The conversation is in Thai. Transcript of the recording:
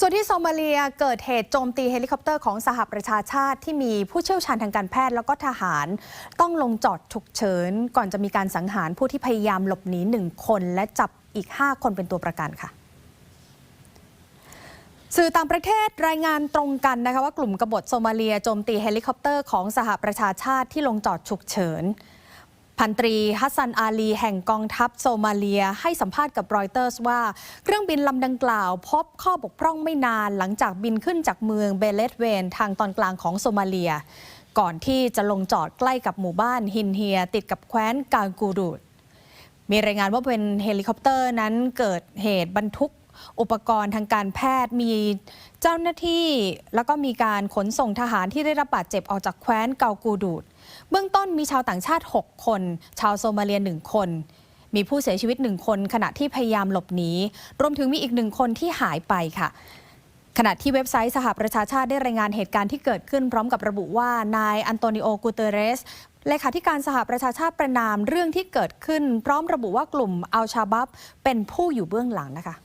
ส่วนที่โซมาเลียเกิดเหตุโจมตีเฮลิคอปเตอร์ของสหประชาชาติที่มีผู้เชี่ยวชาญทางการแพทย์แล้วก็ทหารต้องลงจอดฉุกเฉิน ก่อนจะมีการสังหารผู้ที่พยายามหลบหนีหนึ่งคน และจับอีก 5 คนเป็นตัวประกันค่ะสื่อต่างประเทศรายงานตรงกันนะคะว่ากลุ่มกบฏโซมาเลียโจมตีเฮลิคอปเตอร์ของสหประชาชาติที่ลงจอดฉุกเฉิน พันตรีฮัสซันอาลี แห่งกองทัพโซมาเลีย ให้สัมภาษณ์กับรอยเตอร์สว่า เครื่องบินลำดังกล่าว พบข้อบกพร่องไม่นานหลังจากบินขึ้นจากเมืองเบเลตเวนทางตอนกลางของโซมาเลีย ก่อนที่จะลงจอดใกล้กับหมู่บ้านฮินเฮีย ติดกับแคว้นกากูดูดมีรายงานว่าเป็นเฮลิคอปเตอร์นั้นเกิดเหตุบรรทุก อุปกรณ์ทางการแพทย์มีเจ้าหน้าที่ แล้วก็มีการขนส่งทหารที่ได้รับบาดเจ็บออกจากแคว้นเกากูดูด เบื้องต้นมีชาวต่างชาติ 6 คน ชาวโซมาเลีย 1 คน มีผู้เสียชีวิต1คน ขณะที่พยายามหลบหนีรวมถึงมีอีกหนึ่งคนที่หายไปค่ะขณะที่เว็บไซต์สหประชาชาติได้รายงานเหตุการณ์ที่เกิดขึ้นพร้อมกับระบุว่านายอันโตนิโอ กูเตเรสเลขาธิการสหประชาชาติประนามเรื่องที่เกิดขึ้น พร้อมระบุว่ากลุ่มอัลชาบับเป็นผู้อยู่เบื้องหลังนะคะ